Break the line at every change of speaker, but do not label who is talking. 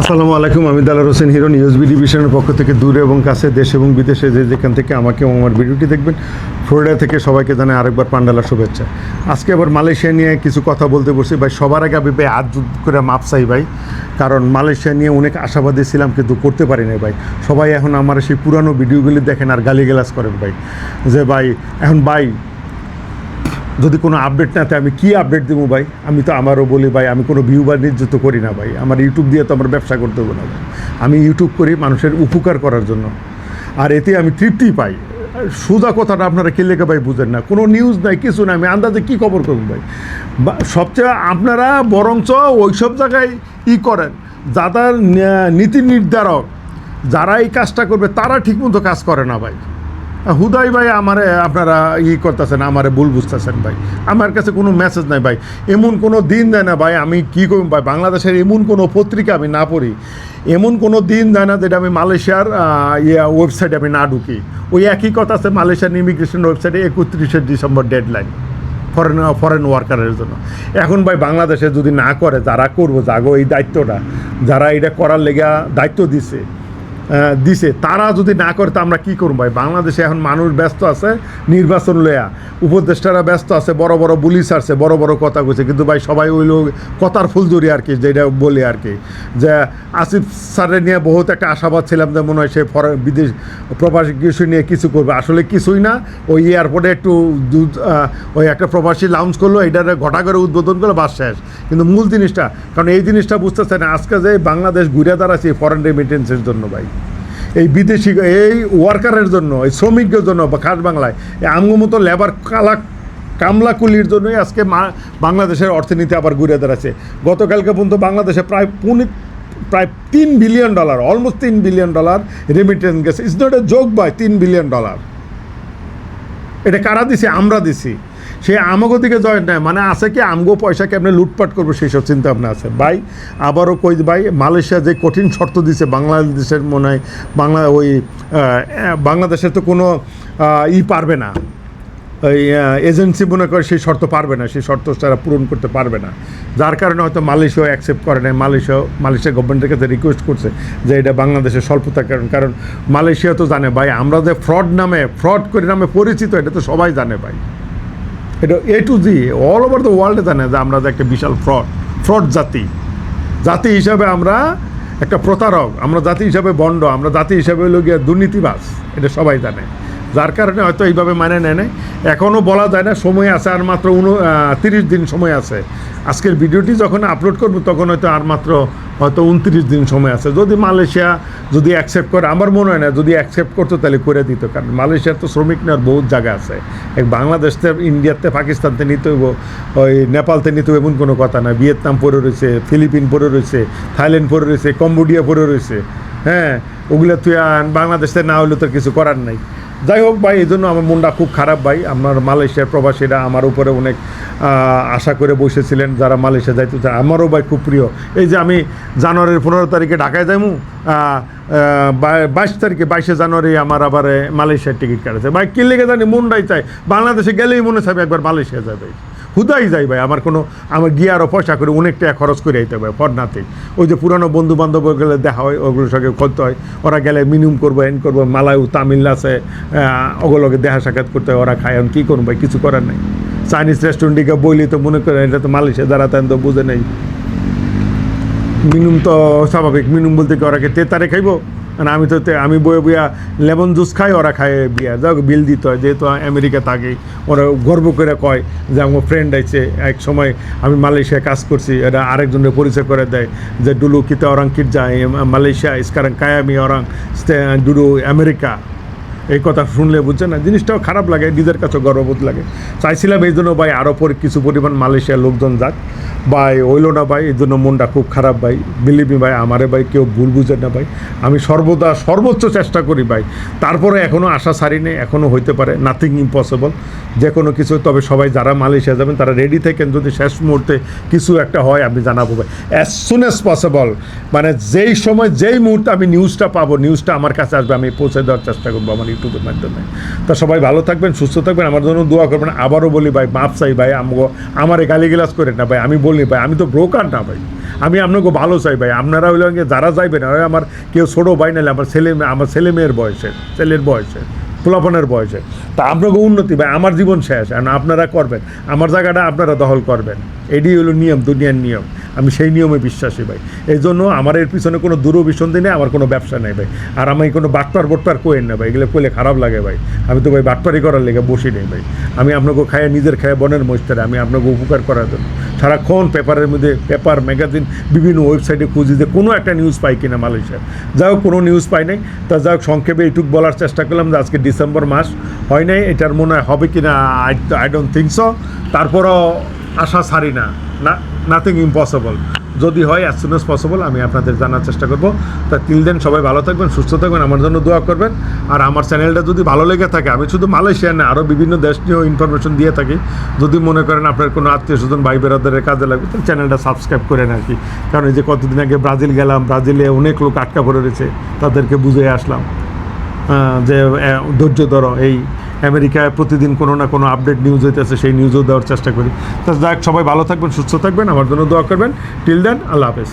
আসসালামু আলাইকুম, আমি Dalar Hossain Hero News B ডিভিশনের পক্ষ থেকে দূরে এবং কাছে দেশ এবং বিদেশে যে যেখান থেকে আমাকে এবং আমার ভিডিওটি দেখবেন, ফ্লোরিডা থেকে সবাইকে জানাই আরেকবার পান্ডালার শুভেচ্ছা। আজকে আবার মালয়েশিয়া নিয়ে কিছু কথা বলতে বসি। ভাই, সবার আগে আমি ভাই জোড় করে মাপ চাই ভাই, কারণ মালয়েশিয়া নিয়ে অনেক আশাবাদী ছিলাম কিন্তু করতে পারি না ভাই। সবাই এখন আমার সেই পুরানো ভিডিওগুলি দেখেন আর গালিগালাজ করেন ভাই, যে ভাই, এখন ভাই যদি কোনো আপডেট না থাকে, আমি কী আপডেট দেবো ভাই? আমি তো আমারও বলি ভাই, আমি কোনো ভিউ বাণিজ্য তো করি না ভাই। আমার ইউটিউব দিয়ে তো আমার ব্যবসা করতে হবে না আমি ইউটিউব করি মানুষের উপকার করার জন্য। আর এতে আমি তৃপ্তি পাই। সোজা কথাটা আপনারা কে লেখা ভাই বুঝেন না। কোনো নিউজ নাই, কিছু নাই, আমি আন্দাজে কী খবর করুন ভাই? বা- সবচেয়ে আপনারা বরঞ্চ ওই সব জায়গায় ই করেন। যাদের নীতি নির্ধারক, যারা এই কাজটা করবে, তারা ঠিকমতো কাজ করে না ভাই। হুদাই ভাই আমারে, আপনারা ই করতেছেন, আমারে ভুল বুঝতেছেন ভাই। আমার কাছে কোনো মেসেজ নাই ভাই। এমন কোনো দিন দেয় না ভাই, আমি কী করব ভাই, বাংলাদেশের এমন কোনো পত্রিকা আমি না পড়ি। এমন কোনো দিন দেয় না যেটা আমি মালয়েশিয়ার ইয়ে ওয়েবসাইটে আমি না ঢুকি। ওই একই কথা আছে মালয়েশিয়ান ইমিগ্রেশন ওয়েবসাইটে একত্রিশে ডিসেম্বর ডেডলাইন ফরেন ফরেন ওয়ার্কারের জন্য। এখন ভাই বাংলাদেশে যদি না করে, যারা করব জাগো এই দায়িত্বটা। যারা এটা করার লেগে দায়িত্ব দিছে দিছে। তারা যদি না করে, তো আমরা কী করব ভাই? বাংলাদেশে এখন মানুষ ব্যস্ত আছে, নির্বাচন লয়া উপদেষ্টারা ব্যস্ত আছে, বড় বড় পুলিশ আসছে বড় বড় কথা কইছে। কিন্তু ভাই সবাই ওই লোক কথার ফুলজুরি আর কি, যেটা বলি আর কি। যে আসিফ স্যারের নিয়ে বহুত একটা আশাবাদ ছিলাম যে মনে হয় সে বিদেশ, প্রবাসী কিছু নিয়ে কিছু করবে। আসলে কিছুই না, ওই এয়ারপোর্টে একটু ওই একটা প্রবাসী লাউঞ্জ করল এটারে ঘটা করে উদ্বোধন করল, বাস শেষ। কিন্তু মূল জিনিসটা, কারণ এই জিনিসটা বুঝতেছে না আজকে যে বাংলাদেশ ঘুরে দাঁড়াচ্ছে ফরেন রেমিটেন্সের জন্য ভাই। এই বিদেশি এই ওয়ার্কারের জন্য, এই শ্রমিকদের জন্য বা খাস বাংলায় এই আমগো মতো লেবার কালা কামলা কুলির জন্যই আজকে বাংলাদেশের অর্থনীতি আবার ঘুরে দাঁড়াচ্ছে। গতকালকে পর্যন্ত বাংলাদেশে প্রায় পুনি প্রায় তিন বিলিয়ন ডলার অলমোস্ট তিন বিলিয়ন ডলার রেমিটেন্স গেছে। It's not a joke by তিন বিলিয়ন ডলার এটা কারা দিছি? আমরা দিছি। সে আমাগো দিকে জয়েন্ট নেয় মানে আছে কি আমগো পয়সা কেমনে লুটপাট করব সেই সব চিন্তা ভাবনা আছে। ভাই আবারও কই ভাই মালয়েশিয়া যে কঠিন শর্ত দিছে বাংলাদেশের মনে হয় বাংলা ওই আহ, বাংলাদেশে তো কোনো ই পারবে না। ওই এজেন্সি মনে করে সেই শর্ত পারবে না সেই শর্ত তারা পূরণ করতে পারবে না। যার কারণে হয়তো মালয়েশিয়াও অ্যাকসেপ্ট করে নাই। মালয়েশিয়া মালয়েশিয়া গভর্নমেন্টের কাছে রিকোয়েস্ট করছে যে এটা বাংলাদেশের স্বল্পতার কারণ। কারণ মালয়েশিয়া তো জানে ভাই আমরা যে ফ্রড নামে ফ্রড করে নামে পরিচিত এটা তো সবাই জানে ভাই। এটা A to Z all over the ওয়ার্ল্ডে জানে যে আমরা যে একটা বিশাল ফ্রড ফ্রড জাতি। জাতি হিসাবে আমরা একটা প্রতারক, আমরা জাতি হিসাবে বন্ড, আমরা জাতি হিসাবে হলো দুর্নীতিবাস এটা সবাই জানে। যার কারণে হয়তো এইভাবে মানে নেয় নাই। এখনও বলা যায় না, সময় আছে আর মাত্র উন তিরিশ দিন সময় আছে। আজকের ভিডিওটি যখন আপলোড করব, তখন হয়তো আর মাত্র হয়তো উনত্রিশ দিন সময় আছে। যদি মালয়েশিয়া যদি অ্যাকসেপ্ট করে, আমার মনে হয় না, যদি অ্যাকসেপ্ট করতো তাহলে করে দিত, কারণ মালয়েশিয়ার তো শ্রমিক নেওয়ার বহুত জায়গা আছে। এক বাংলাদেশতে, ইন্ডিয়াতে, পাকিস্তানতে নিতে হইব, ওই নেপালতে নিতে এমন কোনো কথা না ভিয়েতনাম পড়ে রয়েছে, ফিলিপিন পড়ে রয়েছে, থাইল্যান্ড পড়ে রয়েছে, কম্বোডিয়া পড়ে রয়েছে। হ্যাঁ ওগুলো তুই বাংলাদেশে না হলে তো কিছু করার নাই। যাই হোক ভাই এই জন্য আমার মনটা খুব খারাপ ভাই। আমার মালয়েশিয়ার প্রবাসীরা আমার উপরে অনেক আশা করে বসেছিলেন যারা মালয়েশিয়া যাইতে চায়। আমারও ভাই খুব প্রিয়। এই যে আমি জানুয়ারির পনেরো তারিখে ঢাকায় যাইমু বাইশ তারিখে, বাইশে জানুয়ারি আমার আবার মালয়েশিয়ার টিকিট কাটেছে। ভাই, কি লেগে জানি মনটাই চাই বাংলাদেশে গেলেই মনে চাইবে একবার মালয়েশিয়া যাবে হুদাই যাই ভাই, আমার কোনো আমার গিয়ে আরও পয়সা করে অনেক টাকা খরচ করে আইতে হবে ফর ওই যে পুরানো বন্ধু বান্ধব গেলে দেখা হয়, ওগুলোর সঙ্গে করতে হয়। ওরা গেলে মিনিমাম করব এন করব, মালায়ু, তামিল আছে ওগুলোকে দেখা সাক্ষাৎ করতে হয়, ওরা খায়। এখন কী করব ভাই? কিছু করার নেই। চাইনিজ রেস্টুরেন্টে বইলি তো মনে করেন, এটা তো মালয়েশিয়া দ্বারা তো বুঝে নেই। মিনুম তো স্বাভাবিক মিনুম বলতে কি ওরা কি তেতারে খাইবো? মানে আমি তো আমি বয়ে বইয়া লেমন জুস খাই, ওরা খায় বিয়া। যাও বিল দিতে। হয় যেহেতু আমেরিকা থাকে, ওরা গর্ব করে কয় যে আমার ফ্রেন্ড আছে। এক সময় আমি মালয়েশিয়া কাজ করছি এটা আরেকজনের পরিচয় করে দেয় যে, ডুলু, কিতে ওরাং কিট যায়? মালয়েশিয়া, ইসকারাং, কায়ামি, ওরাং ডুলু, আমেরিকা। এই কথা শুনলে বুঝছে না? জিনিসটাও খারাপ লাগে, নিজের কাছে গর্ববোধ লাগে। চাইছিলাম এই জন্য ভাই আরও পরে কিছু পরিমাণ মালয়েশিয়ার লোকজন যাক। ভাই, হইল না ভাই, এই জন্য মনটা খুব খারাপ ভাই। বিলিভি ভাই, আমারে ভাই কেউ ভুল বুঝে না ভাই। আমি সর্বদা সর্বোচ্চ চেষ্টা করি ভাই। তারপরে এখনও আশা ছাড়ি নেই এখনও হইতে পারে নাথিং ইম্পসিবল যে কোনো কিছু, তবে সবাই যারা মালয়েশিয়া যাবেন, তারা রেডি থাকেন, যদি শেষ মুহূর্তে কিছু একটা হয়, আমি জানাব ভাই। অ্যাজ সুন অ্যাজ পসিবল মানে যেই সময়, যেই মুহূর্তে আমি নিউজটা পাবো নিউজটা আমার কাছে আসবে, আমি পৌঁছে দেওয়ার চেষ্টা করব আমার ইউটিউবের মাধ্যমে। তা সবাই ভালো থাকবেন, সুস্থ থাকবেন, আমার জন্য দোয়া করবেন। আবারও বলি ভাই মাপ চাই ভাই, আমগো, আমারে গালিগালাজ করে না ভাই, আমি বলি ভাই, আমি তো ব্রোকার না ভাই। আমি আপনাকে ভালো চাই ভাই, আপনারা হইলে যারা যাইবেন হয় আমার কেউ ছোটো ভাই নাহলে আমার ছেলে আমার ছেলে মেয়ের বয়সে, ছেলের বয়সে, পোলাপনের বয়সে। তা আপনাকে উন্নতি ভাই, আমার জীবন শেষ, আর আপনারা করবেন। আমার জায়গাটা আপনারা দখল করবেন। এটি হলো নিয়ম, দুনিয়ার নিয়ম। আমি সেই নিয়মে বিশ্বাসী ভাই। এই জন্য আমার এর পিছনে কোনো দূরভিসন্ধি নেই, আমার কোনো ব্যবসা নেই ভাই। আর আমি কোনো বাটপার বোটপার কোয়েন না ভাই, এগুলো করলে খারাপ লাগে ভাই। আমি তো ভাই বাটপারি করার লেগে বসি নেই ভাই। আমি আপনাকে খায় নিজের খায় বনের মস্তারে আমি আপনাকে উপকার করার জন্য। সারাক্ষণ পেপারের মধ্যে, পেপার, ম্যাগাজিন, বিভিন্ন ওয়েবসাইটে খুঁজি যে কোনো একটা নিউজ পাই কিনা মালয়েশিয়ার যাই হোক, কোনো নিউজ পাই নাই। তা যাই হোক, সংক্ষেপে এইটুক বলার চেষ্টা করলাম যে আজকে ডিসেম্বর মাস হয় নাই, এটার মনে হয় হবে কিনা, I I don't think so তারপরও আশা ছাড়ি না। নাথিং ইম্পসিবল যদি হয় অ্যাজ সুন অ্যাজ পসিবল আমি আপনাদের জানার চেষ্টা করব। তা তিল দেন সবাই ভালো থাকবেন, সুস্থ থাকবেন, আমার জন্য দোয়া করবেন। আর আমার চ্যানেলটা যদি ভালো লেগে থাকে, আমি শুধু মালয়েশিয়া না আরও বিভিন্ন দেশ নিয়েও ইনফরমেশন দিয়ে থাকি। যদি মনে করেন আপনার কোনো আত্মীয় স্বজন, ভাই বেরাদের কাজে লাগবে, তাহলে চ্যানেলটা সাবস্ক্রাইব করেন আর কি। কারণ এই যে কতদিন আগে ব্রাজিল গেলাম, ব্রাজিলে অনেক লোক আটকা পড়ে রয়েছে, তাদেরকে বুঝে আসলাম। যে ধৈর্য ধরো, এই আমেরিকায় প্রতিদিন কোনো না কোনো আপডেট নিউজ হইতেছে, সেই নিউজও দেওয়ার চেষ্টা করি। তা যাক, সবাই ভালো থাকবেন, সুস্থ থাকবেন, আমার জন্য দোয়া করবেন। টিল দেন আল্লাহ হাফেজ।